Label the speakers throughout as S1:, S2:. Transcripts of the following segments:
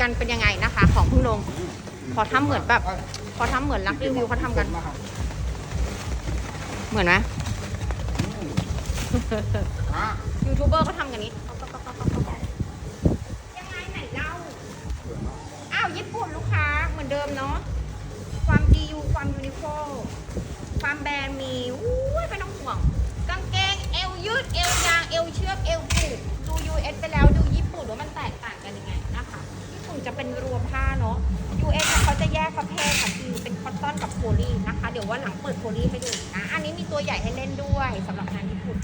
S1: กันเป็นยังไงนะคะ ของเพิ่งลง ขอทำเหมือนแบบพอทำเหมือนรักรีวิวเขาทำกัน เหมือนไหมยูทูบเบอร์เขาทำกันนี้ยังไงไหนเล่าอ้าวญี่ปุ่นลูกค้าเหมือนเดิมเนาะความดีอยู่ความยูนิโคลความแบรนด์มีอุ้ยไม่ต้องห่วง กางเกงเอวยืดเอวยางเอวเชือกเอวผูกดู US ไปแล้วดูญี่ปุ่นว่ามันแตก จะเป็นรวมผ้าเนาะ US เนี่ยเขาจะแยกประเภทค่ะคือเป็นคอตตอนกับโพลีนะคะ เดี๋ยวว่าหลังเปิดโพลีให้ดูนะอันนี้มีตัวใหญ่ให้เล่นด้วยสำหรับงานญี่ปุ่น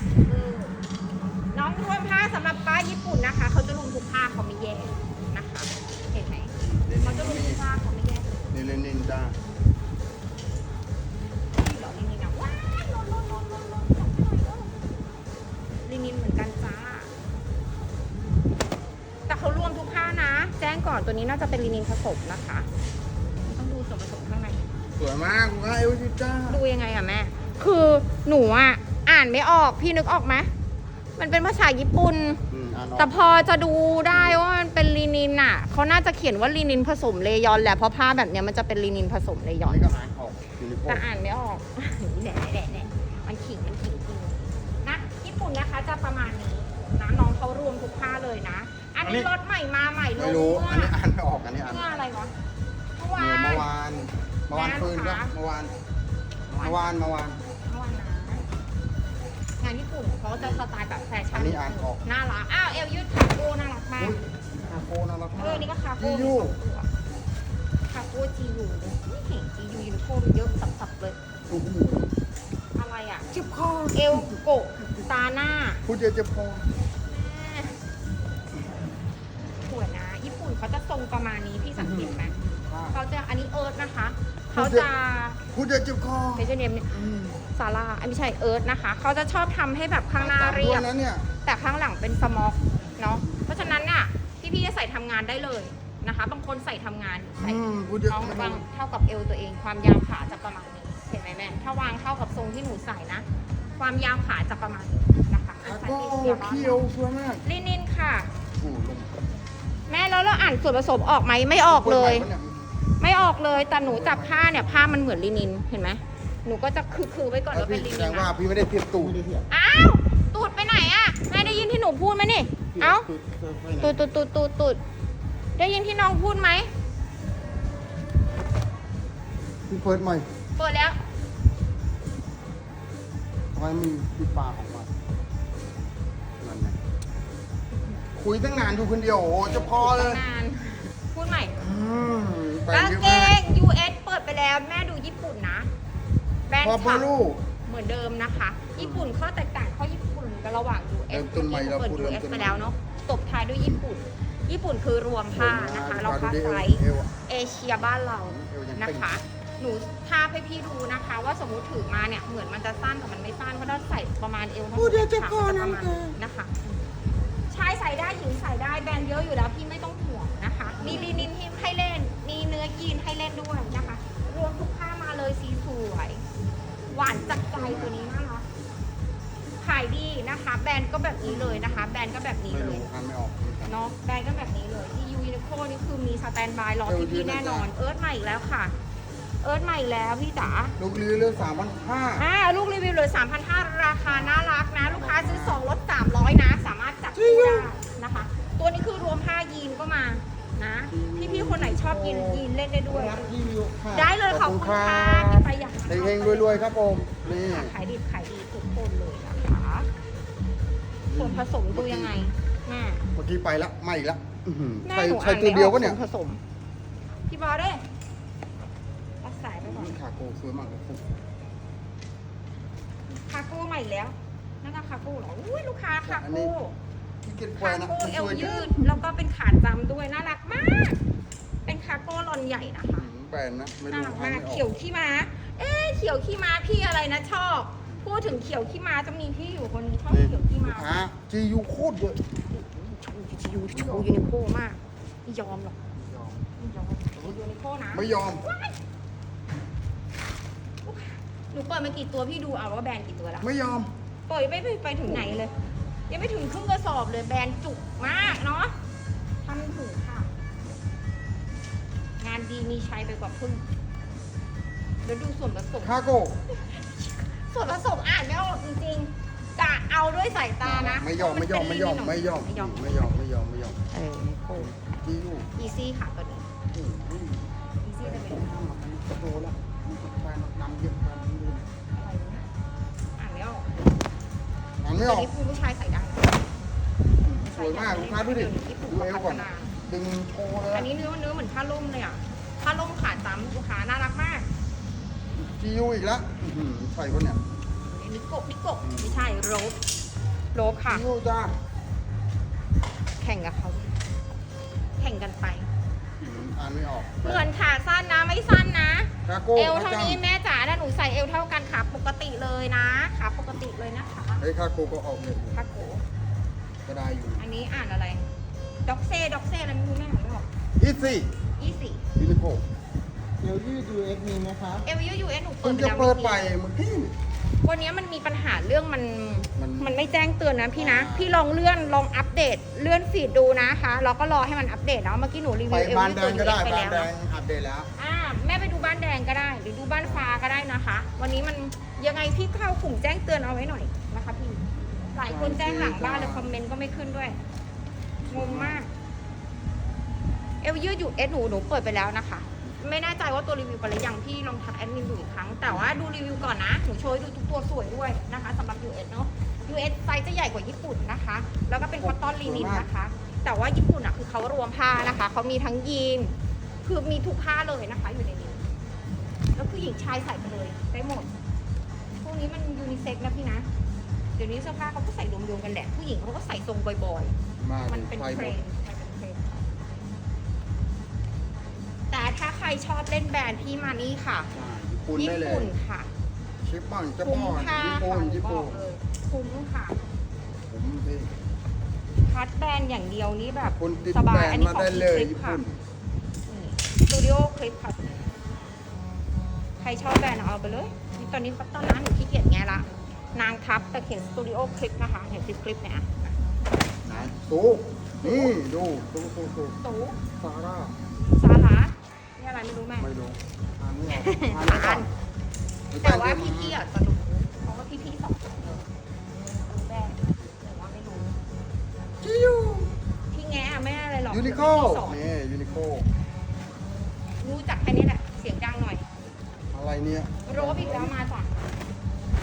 S1: น้องรวมผ้าสำหรับป้าญี่ปุ่นนะคะ เขาจะรวมทุกผ้าเขาไม่แยก
S2: ก่
S1: อนตัวนี้น่าจะเป็นลินินผสมนะคะ ต้องดูส่วนผสมข้างใน
S2: สวยมากลูกค้าเอลชิจ้า
S1: ดูยังไงอะแม่ คือหนูอะอ่านไม่ออกพี่นึกออกไหมมันเป็นภาษาญี่ปุ่น
S2: อืมอ่านออก
S1: แต่พอจะดูได้ว่ามันเป็นลีนินอะเขาน่าจะเขียนว่าลีนินผสมเลยอนแหละเพราะผ้าแบบเนี้ยมันจะเป็นลีนินผสมเลยอน
S2: นี่ก็อ่านออกยูนิโค
S1: แต่อ่านไม่ออกแหน่แหน่แหน่มันขิงมันขิงจริงนะ ญี่ปุ่นนะคะจะประมาณนี้นะน้องเขารวมทุกผ้าเลยนะ อันนี้รถใหม่มาใหม่ล
S2: ไม่
S1: ง
S2: รู้
S1: เมื่
S2: อันนี้อ่านไม่ออกอันนี้อ่าน
S1: เมื่ออะไรวะเมื่อวา
S2: เมื่
S1: น
S2: อวานเมื่อวานคืนก็เมื่อวานเมื่อวานเมื่อวาน
S1: เมื่อวานนะงานญี่ปุ่นเขาจะสไตล์แบบแฟชั่น
S2: อันนี้อ่านออก
S1: น่ารักอ้าวเอลยืดคาโก้น่ารักมาก
S2: อุ๊ยคาโคน่ารัก
S1: เอ
S2: มา
S1: อกนี่ก็คาโก้
S2: จียู
S1: คาโก้จียูเลยไม่เห็นจียูยูนิโคเยอะสับๆเลย
S2: โอ้โห
S1: อะไรอะ
S2: เจ็บคอ
S1: เอลโกะตาหน้า
S2: พูดเยอะเจ็บคอ
S1: ประมาณนี้พี่สังเกตไหม
S2: อะ
S1: เขาจะอันนี้เอิร์ธนะคะเขาจะ
S2: พูดเยอะเจ็บคอ
S1: เมเจอร์เนมซาร่าไม่ใช่เอิร์ธนะคะเขาจะชอบทำให้แบบข้างหน้าเรียบ
S2: นะเนี่ย
S1: แต่ข้างหลังเป็นสมอกเนาะเพราะฉะนั้นเนี่ยพี่พี่ๆจะใส่ทำงานได้เลยนะคะ บางคนใส่ทำงานใส่
S2: อืมพูดเยอะ
S1: น้องวางเท่ากับเอวตัวเอง ความยาวขาจะประมาณนี้เห็นไหมแม่ถ้าวางเท่ากับทรงที่หนูใส่นะ ความยาวขาจะประมาณนี้นะคะ
S2: คา
S1: ใส่
S2: โก้
S1: ที่เดียว
S2: เคียวสวยมาก
S1: ลินินค่ะ
S2: โอ้ลง
S1: แม่แล้วเราอ่านส่วนผสมออกไหมไม่ออกเลย ไม่ออกเลยแต่หนูจับผ้าเนี่ยผ้ามันเหมือนลินินเห็นไหมหนูก็จะคือคือไว้ก่อนว่าเป็นลิ
S2: แส
S1: นิ
S2: ด
S1: น
S2: งว่า
S1: นะ
S2: พี่ไม่ได้เทียบตูด
S1: อ้าวตูดไปไหนอะแม่ได้ยินที่หนูพูดไหมนี่เอ้าตูดตูดตูดตูดตูดได้ยินที่น้องพูดไหม
S2: พี่เฟิร์สใหม่
S1: เปิดแล้ว
S2: ทำไมมีปิดปากของ คุยตั้งนานอยู่คนเดียวโอ้โหจะพอเลย
S1: นาน พูดใหม่
S2: อืมไป
S1: กาง
S2: เยอะ
S1: เก
S2: มาก
S1: ง US เปิดไปแล้วแม่ดูญี่ปุ่นนะแบรนด์
S2: พอเบ
S1: ฉั
S2: อบร์ลู
S1: เหมือนเดิมนะคะ ญี่ปุ่นข้อแตกต่างข้อญี่ปุ่นกันระหว่าง US
S2: เริ่มต้นใหม่เรา
S1: เปิด
S2: พูดเริ่ม
S1: US
S2: ต้นใหม่
S1: ไปแล้วเนาะตบท้ายด้วยญี่ปุ่น ญี่ปุ่นคือรวมผ้านะคะเราผ้าไซส์
S2: เอวอะ
S1: เอเชียบ้านเรา
S2: เอวยัง
S1: นะ
S2: เต่ง
S1: คะ หนูทาบให้พี่ดูนะคะ ว่าสมมติถือมาเนี่ย เหมือนมันจะสั้นแต่มันไม่สั้นเพราะเราใส่ประมาณเอวทั้งหมดค่ะมันจะประมาณนี้นะ ญิงใส่ได้แบรนด์เยอะอยู่แล้วพี่ไม่ต้องห่วงนะคะ มีลีนินให้เล่น มีเนื้อยีนให้เล่นด้วยนะคะ รวมทุกผ้ามาเลยสีสวย หวานจัดใจตัวนี้น่ารักขายดีนะคะ แบรนด์ก็แบบนี้เลยนะคะ แบรนด์ก็แบบนี้
S2: ไม่
S1: เล
S2: รู้
S1: ย
S2: อ่านไม่ออก
S1: เนาะแบรนด์ก็แบบนี้เลยที่ยูนิโคนี่คือมีสแตนบายรอพี่ๆแน่นอน เอิร์ธใหม่อีกแล้วค่ะ เอิร์ธใหม่อีกแล้วพี่จ๋า
S2: ลูกเรือเรื่องสามพันห้า
S1: อ่าลูกรีวิวเลย3,500 ราคาน่ารักนะ ลูกค้าซื้อ 2 ลด 300 นะ สามารถจับคู่ได้ นะคะ ตัวนี้คือรวมผ้ายีนก็มานะพี่ๆคนไหนชอบยีนยีนเล่นได้ด้วย
S2: รักที่วิวค่ะ
S1: ได้เลยขอบคุณค่ะพี่ไปอยาก
S2: เฮงๆรวยๆครับผมนี่
S1: ขายดีขายดีทุกคนเลยนะคะส่วนผสมดูยังไงแม่
S2: เมื่อกี้ไปละไม่อีกละอื้อหือ
S1: แม่
S2: ใคร
S1: หนู
S2: ใคร
S1: อ่าน
S2: ตัว
S1: ไม่
S2: เดียว
S1: ออก
S2: ก็เนี่ย
S1: ส่วนผสมพี่บอลด้วยรักสายไปก่อน
S2: ขาโกสวยมากเลย
S1: คาโก้ใหม่แล้วนั่นก็คาโก้เหรออุ้ยลูกค้าคาโก้
S2: ที่เก็ตแค
S1: คา
S2: นะ
S1: โก้เอ
S2: ส
S1: ว
S2: วยจั
S1: ยื
S2: ง
S1: ดแล้วก็เป็นขาจำด้วยน่ารักมาก เป็นคาโก้ลอนใหญ่นะคะ
S2: แบรนด์นะ ไม่
S1: น่า
S2: รู้
S1: รัก
S2: อ่าน
S1: มาก
S2: ไม่อ
S1: เขีย
S2: อ
S1: ว
S2: ก
S1: ขี้ม้า เอ๊ะเขียวขี้ม้าพี่อะไรนะชอบ พูดถึงเขียวขี้ม้าจะมีพี่อยู่คนนึงชอบ
S2: นี่
S1: เขียวขี้ม้า
S2: ฮะจียูโคตรเยอะ
S1: ชูยูชูยูนิโคมากไม่ยอมหรอกไม่ยอมยูนิโคนะ
S2: ไม่ยอม
S1: หนูเปิดมากี่ตัวพี่ดูเอาว่าแบรนด์กี่ตัวแล้ว
S2: ไม่ยอม
S1: ปล่อยไม่ไปไปถึงไหนเลย ยังไม่ถึงครึ่งกระสอบเลยแบรนด์จุกมากเนาะทำถูกค่ะชัยไปกว่าพึ่งแล้วดูส่วนผสม
S2: คาโก้
S1: ส่วนผสมอ่านไม่ออกจริงๆกะเอาด้วยสายตานะ
S2: ไม่ยอมไม่ยอมไม่ยอมไม่ยอม
S1: ไม่ยอม
S2: ไม่ยอมไม่ยอมไม่ยอม
S1: เออโอ้
S2: จียู
S1: อีซี่ค่ะตัวนี้
S2: อืมอืม
S1: อีซี่จะเป็น
S2: กระโดดละ ไม่
S1: อตัว
S2: อก
S1: นี้คุณผู้ชายใส่ได้
S2: สวยมากลูกค้าดูดิ
S1: ญี่ปุ่น
S2: ดูเอวก่อน
S1: พัฒา
S2: ดึงโชว์เลย
S1: อันนี้เนื้อเนื้อเหมือนผ้าล่มเลยอะผ้าล่มขาจ้ำลูกค้าน่ารักมาก
S2: จียูอีกแล้วอื้อหือใส่คนเนี่ย
S1: นิโกะนิโกะไม่ใช่โรบโรบค่ะ
S2: จียูจ้า
S1: แข่งกับเขาแข่งกันไป
S2: อืมอ่านไม่ออก
S1: เหมือนขาสั้นนะไม่สั้นนะ
S2: คาโก้
S1: เอวเท่านี้
S2: ประจ
S1: แม่จ๋าถ้าหนูใส่เอวเท่ากันขาปกติเลยนะขา ปกติเลยนะคะำ
S2: เฮ้ยคาโก้ก็ออกเลย
S1: คาโกะ
S2: ก็ได้อยู่
S1: อันนี้อ่านอะไร ด็อกเซ่ด็อกเซ่อะไรไม่รู้แม่ไม่บอก
S2: อีซี่
S1: ยี่สี่
S2: ยูนิโค
S3: เดี๋ยวยืด US มีไหมครับ
S1: เอลยูยูเอสหนู
S2: เพิ่
S1: เปิ
S2: ง
S1: ดไป
S2: จะ
S1: แล้ว
S2: เปิด
S1: มื่อ
S2: ไป
S1: กี้
S2: เมื่อกี้
S1: วันนี้มันมีปัญหาเรื่องมัน
S2: มัน
S1: มันไม่แจ้งเตือนนะพี่นะ
S2: อ่า
S1: พี่ลองเลื่อนลองอัปเดตเลื่อนฟีดดูนะคะแล้วก็รอให้มันอัปเดตเนาะเมื่อกี้หนูรี
S2: ไป
S1: วิวเอล
S2: บ้าน
S1: ยู
S2: แด
S1: ตัว
S2: ง
S1: ยู
S2: ก็
S1: เอ
S2: ได้
S1: สไป
S2: บ้าน
S1: แล้ว
S2: แด
S1: เนาะ
S2: งอัปเดตแล้ว
S1: อ่าแม่ไปดูบ้านแดงก็ได้ หรือดูบ้านฟ้าก็ได้นะคะ วันนี้มันยังไงพี่เข้ากลุ่มแจ้งเตือนเอาไว้หน่อยนะคะพี่หลายคนแจ้งหลังบ้านเลยคอมเมนต์ก็ไม่ขึ้นด้วยงงมาก เอลยืดอยู่เอสหนูหนูเปิดไปแล้วนะคะ ไม่แน่ใจว่าตัวรีวิวไปหรือยังพี่ลองทักแอดมินดูอีกครั้ง แต่ว่าดูรีวิวก่อนนะหนูโชว์ให้ดูทุกตัวสวยด้วยนะคะสำหรับ US เนาะ US ไซส์จะใหญ่กว่าญี่ปุ่นนะคะ แล้วก็เป็นคอตตอนลีนินนะคะ แต่ว่าญี่ปุ่นอะคือเขารวมผ้านะคะเขามีทั้งยีน คือมีทุกผ้าเลยนะคะอยู่ในนี้ แล้วผู้หญิงชายใส่ไปเลยได้หมด พวกนี้มันยูนิเซ็กซ์นะพี่นะ เดี๋ยวนี้เสื้อผ้าเขาก็ใส่รวมๆกันแหละ ผู้หญิงเขาก็ใส่ทรงบ่อยๆ
S2: มา
S1: มันเป็น
S2: ไฟ
S1: เท
S2: ห
S1: ร
S2: มด
S1: นด์มันเป็นเทรนด์ รชอบเล่นแบรนด์พี่มานี่ค่ะ
S2: อ่าญี่ปุ่น
S1: ญี่
S2: ได้เลย
S1: ปุ่นค่ะ
S2: ชิปปังจะ
S1: คุ้ม
S2: ป้อน
S1: ค่า
S2: ญี่
S1: ค่ะ
S2: ปุ่น
S1: หนู
S2: ญี่
S1: บ
S2: ปุ่
S1: อนกเลยคุ้มค่ะ
S2: ผมพี่
S1: คัดแบรนด์อย่างเดียวนี้แบบ
S2: คนติด
S1: สบา
S2: แบร
S1: ย
S2: น
S1: อัน
S2: ด์
S1: นี้
S2: มา
S1: ของ
S2: ได้เลย
S1: คลิป
S2: ญี่
S1: ค่ะ
S2: ปุ่น
S1: สตูดิโอคลิปค่ะ ใครชอบแบรนด์เอาไปเลยนี่ตอนนี้เขาตอนนั้นหนูขี้เกียจแงะละ นางทับแต่เขียนสตูดิโอคลิปนะคะเห็นคลิปคลิปเนี่ย
S2: ไหนตู้นี่ดูตู้ตู้ตู้
S1: ตู
S2: ซาร่า
S1: สาระนี่ อะไรไม่รู้แม่
S2: ไม่รู้อ่านไม่ออกอ่านไม่ออก
S1: แต่ว่าพี่ๆอะจะรู้เพราะว่าพี่ๆสองคนรู้แบรนด์แต่ว่าไม่รู้
S2: จิยู
S1: ที่แงะอะไม่อะไรหรอก
S2: ยูนิโค
S1: สอน
S2: นี่ยูนิโค
S1: รู้จักแค่นี้แหละ เสียงดังหน่อย
S2: อะไรเนี่ย
S1: โรบอีกแล้วมาจ้ะ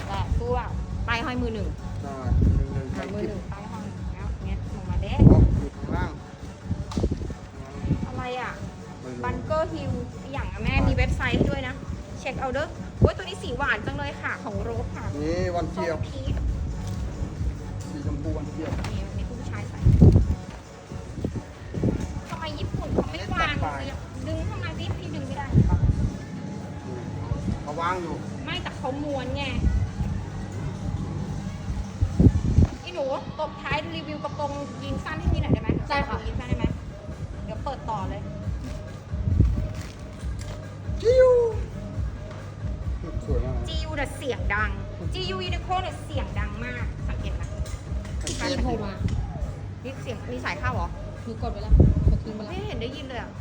S1: แต่ตัวปลายห้อยมือหนึ่ง
S2: ใช่หนึ่งหนึ่ง
S1: อะมือหนึ่งปลายห้อยแล้วเนี้ยลงมาเด้
S2: อ๋ออยู่ข้างล่าง
S1: อะไรอะ
S2: ไม่รู้
S1: บันเกอร์ฮิลอย่างอะแม่มีเว็บไซต์ให้ด้วยนะ เช็คเอาเด้อโอ้ยตัวนี้สีหวานจังเลยค่ะของโรบค่ะ
S2: นี่วัน
S1: ส้
S2: เทียบ
S1: มพีช
S2: สีชมพูวันเทียบ
S1: นี่วันนี้ผู้ชายใส่ทำไมญี่ปุ่นเขาไม่วางเลยอะดึงเข้ามาดิพี่ดึงไม่ได้เหรอ
S2: เขาวางอยู่
S1: ไม่แต่เขาม้วนไงอีหนูตบท้ายรีวิวกระโปรงยีนสั้นให้พี่หน่อยได้ไหมใช่ค่ะยีนสั้นได้ไหมเดี๋ยวเปิดต่อเลย
S2: วยมาก
S1: GU เนี่ยเสียงดัง GU Uniqlo เนี่ยเสียงดังมาก สังเกตไหม
S2: เทียบ
S4: โทรมา
S1: นี่เสียงมีสายเข้าเหรอ
S4: หนูกดไปแล้วกดทิ้งไปแล้ว
S1: ไม่เห็นได้ยินเลยอะ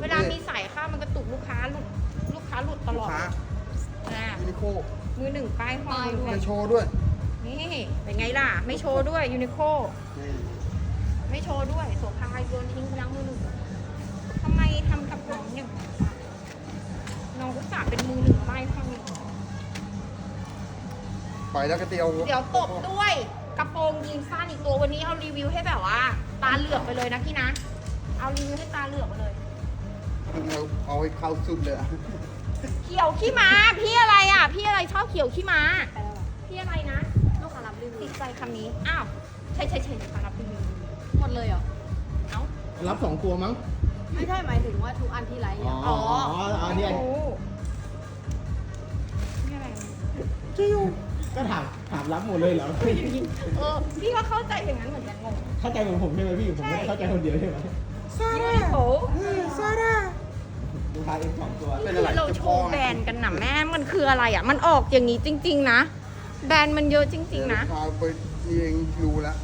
S1: เวลามีสายเข้ามันกระตุกลูกค้าหลุดลูกค้าหลุดต
S2: ลู
S1: ล
S2: ก
S1: อด
S2: ค้า
S1: นะ
S2: ยูนิโค
S1: มือหนึ่งป้ายห้อย
S2: ไม่โชว์ด้วย
S1: นี่เป็นไงล่ะ ไม่โชว์ด้วย Uniqlo
S2: นี่
S1: ไม่โชว์ด้วยโสภาโยนทิ้งไปแล้วมือหนึ่งทำไมทำกับน้องอย่างนี้วะน้องอุตส่าห์เป็นมือหนึ่งป้ายห้อย
S2: ไปแล้วก็เตียว
S1: เดี๋ยวตบด้วยกระโปรงยีนสั้นอีกตัววันนี้เอารีวิวให้แบบว่า ตาเหลือกไปเลยนะพี่นะ เอารีวิวให้ตาเหลือกไปเลย
S2: เอาเอาให้เข้าสุดเลยอะ
S1: เขียวขี้ม้าพี่อะไรอะ พี่อะไรชอบเขียวขี้ม้า
S4: ไปแล้วเหรอ
S1: พี่อะไรนะ
S4: ลูกค้ารับรีวิ
S1: ติ
S4: ว
S1: ดใจคำนี้ อ้าวใช่ใช่ใช่ค่ะรับรีวิว
S4: หมดเลยเหรอ
S1: เอ้า
S3: รับสองตัวมั้ง
S4: ไม่ใช่หมายถึงว่าทุกอันที่ไลฟ์
S3: อ๋อ
S4: อะ
S3: อ๋ออันนี้
S1: โอ้นี่อะไรนะ
S3: จิยู ก็ถามถามรับหมดเลยเหรอ
S1: เออพี่ก็เข้าใจอย่างนั้นเหมือนกันงง
S3: เข้าใจเหมือนผมใช่ไหมพี่ ผมไม่ได้เข้าใจคนเดียวใช่ไหม
S1: ยูนิโค
S2: ซาร่า
S3: ลูกค้าเองสองตัว
S2: เป็นอะไร
S1: เราโชว์แบรนด์กันนะแม่มันคืออะไรอะ มันออกอย่างนี้จริง ๆ นะ แบรนด์มันเยอะจริง ๆ นะ
S2: พาไปเองรู้แล้ว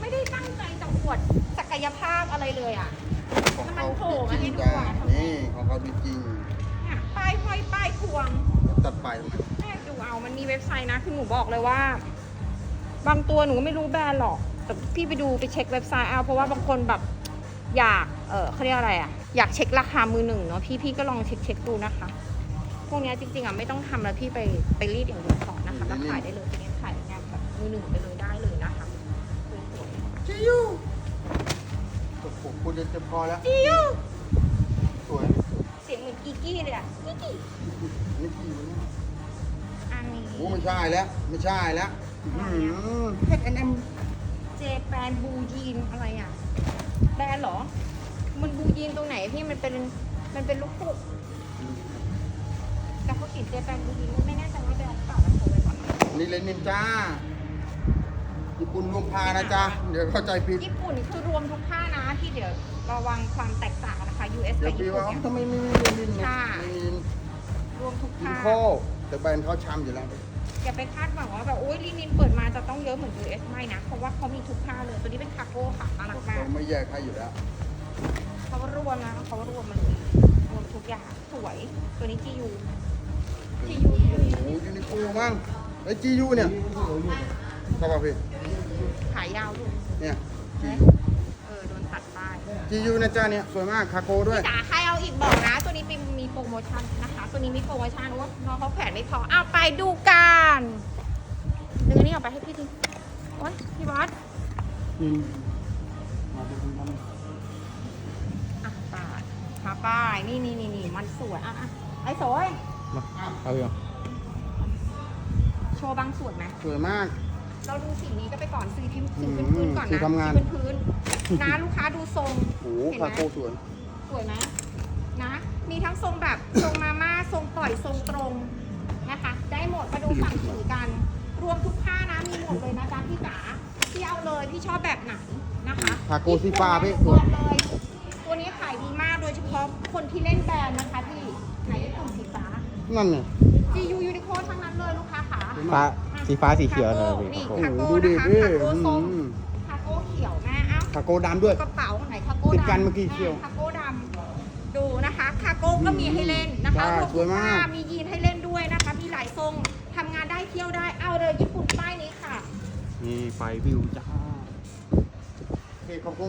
S1: ไม่ได้ตั้งใจจะอวดศักยภาพอะไรเลยอะ
S2: ขอของ
S1: ถ้ามั
S2: เขา
S1: นโผล่มา
S2: จริ
S1: ให้
S2: ง
S1: ดู
S2: จ้า
S1: อะ
S2: นี่ของเขาจริง
S1: เนี่ยป้ายห้อยป้ายพวง
S2: ๆตัดไปทำไม
S1: แม่ดู เอามันมีเว็บไซต์นะคือหนูบอกเลยว่า บางตัวหนูก็ไม่รู้แบรนด์หรอก แต่พี่ไปดูไปเช็คเว็บไซต์เอาเพราะว่าบางคนแบบอยาก เออเขาเรียกอะไรอะอยากเช็คราคามือหนึ่งเนาะพี่พี่ก็ลองเช็คเช็คดูนะคะ พวกเนี้ยจริงๆอะไม่ต้องทำแล้วพี่ไปไปรีดอย่างเดียวก่อนนะคะแล้วขายได้เลยทีนี้ขายงานแบบมือหนึ่งไปเลยได้เลยนะคะสวย
S2: จิยูโอ้โหพูดจะจะพอแล้ว
S1: ๆจิว
S2: สวย
S1: เสียงเหมือนกีกี้เลยอะกีกี้
S2: นี่กี่วะเนี่ย
S1: อันนี้
S2: โอ้ไม่ใช่แล้ว ไม่ใช่แล้วเฮดแอนเอ็ม
S1: เจแปนบูยีนอะไรอะแบรนด์เหรอ มันบูยีนตรงไหนพี่มันเป็นมันเป็นลูกปุกแต่เขาเขียนเจแปนบูยีนไม่แน่ใจว่าแบรนด์หรือเปล่านะโทรไปก่อนนะ
S2: นี่เลนินจ้าญี่ปุ่นรวมพานะจ๊ะ เดี๋ยวเข้าใจผิด
S1: ญี่ปุ่นคือรวมทุกผ้านะที่เดี๋ยวระวังความแตกต่างนะคะ US
S2: เดี๋
S1: กั
S2: ย
S1: บ
S2: วพี่
S1: ญี่ปุ่
S2: ว่าน
S1: เนี่ย
S2: ทำไมไม่มีเลนินเนี่ย
S1: ค่ะ
S2: เลนิน
S1: รวมทุก
S2: อิน
S1: ผ้า
S2: โค แต่แบรนด์เขาช้ำอยู่แล้ว
S1: อย่าไปคาดหวังว่าแบบโอ๊ยลีนินเปิดมาจะต้องเยอะเหมือน US ไม่นะ เพราะว่าเขามีทุกผ้าเลยตัวนี้เป็นคาโก้ค่ะน่ารักมาก
S2: เขาไม่แยกให้อยู่แล้ว
S1: เขารวมนะเขารวมมาเลยรวมทุกอย่างสวยตัวนี้ GU
S2: โอ้โหยูนิโคมั้งไอ้จียูเนี่ยใช่ป่ะพี่
S1: ขายยาวด้วย
S2: เนี่ย
S1: เออโดนตัดป้าย
S2: จียูนะจ๊ะเนี่ยสวยมากคาโกด้วย
S1: พี่จ๋าใครเอาอีกบอกนะ ตัวนี้เป็นมีโปรโมชั่นนะคะ ตัวนี้มีโปรโมชั่นว่าน้องเขาแขวนไม่พอเอาไปดูกันดึงอันนี้ออกไปให้พี่ทีโอ๊ยพี่บอส
S3: อืมมาเป็นคนท
S1: อะป้ายหาป้ายนี่นี่นี่นี่มันสวยอะอะไอ้สวยำ
S3: มาเอาอยู่
S1: โชว์บางส่วนไหม
S2: สวยมาก
S1: เราดูสีนี้ก็ไปก่อนสีที่สี
S2: อืม
S1: พื้นๆก่อน
S2: สี
S1: นะ
S2: ทำงาน
S1: สีพื้นๆนะลูกค้าดูทรง
S2: โอ้โห
S1: เห็นไหม
S2: คาโกสวย
S1: สวยไหมนะมีทั้งทรงแบบทรงมาม่า ทรงปล่อยทรงตรงนะคะ ได้หมดมาดูฝั่งสีกัน รวมทุกผ้านะมีหมดเลยนะจ๊ะพี่จ๋าพี่เอาเลยพี่ชอบแบบไหนนะคะ
S2: คาโกสีฟ้าพี่
S1: สวยเลยตัวนี้ขายดีมากโดยเฉพาะคนที่เล่นแบรนด์นะคะพี่ไหนญี่ปุ่นสีฟ้า
S2: นั่นเนี่ย
S1: GU Uniqlo ทั้งนั้นเลยลูกค้าขา
S3: ฟ้าสีฟ้าสีเขียวเลย
S1: นี่
S3: พี่
S1: คาโก้
S2: โอ้โหดูดิ
S1: นะคะ
S2: พี่
S1: คาโก้ส้ม
S2: อืม
S1: คาโก้เขียวแม่เอ้า
S2: คาโกดำด้วย
S1: กระเป๋าไหนคาโก้ดำ
S2: ติดกันเมื่อกี้เชียว
S1: คาโก้ดำดูนะคะคาโก้ก็มีให้เล่น นะคะ
S2: ใช่
S1: รวม
S2: สวยมาก
S1: ผ้มียีนให้เล่นด้วยนะคะ มีหลายทรงทำงานได้เที่ยวได้เอาเลยญี่ปุ่นป้ายนี้ค่ะ
S3: นี่ไฟวิวจ้า
S2: โอเคขอบคุณ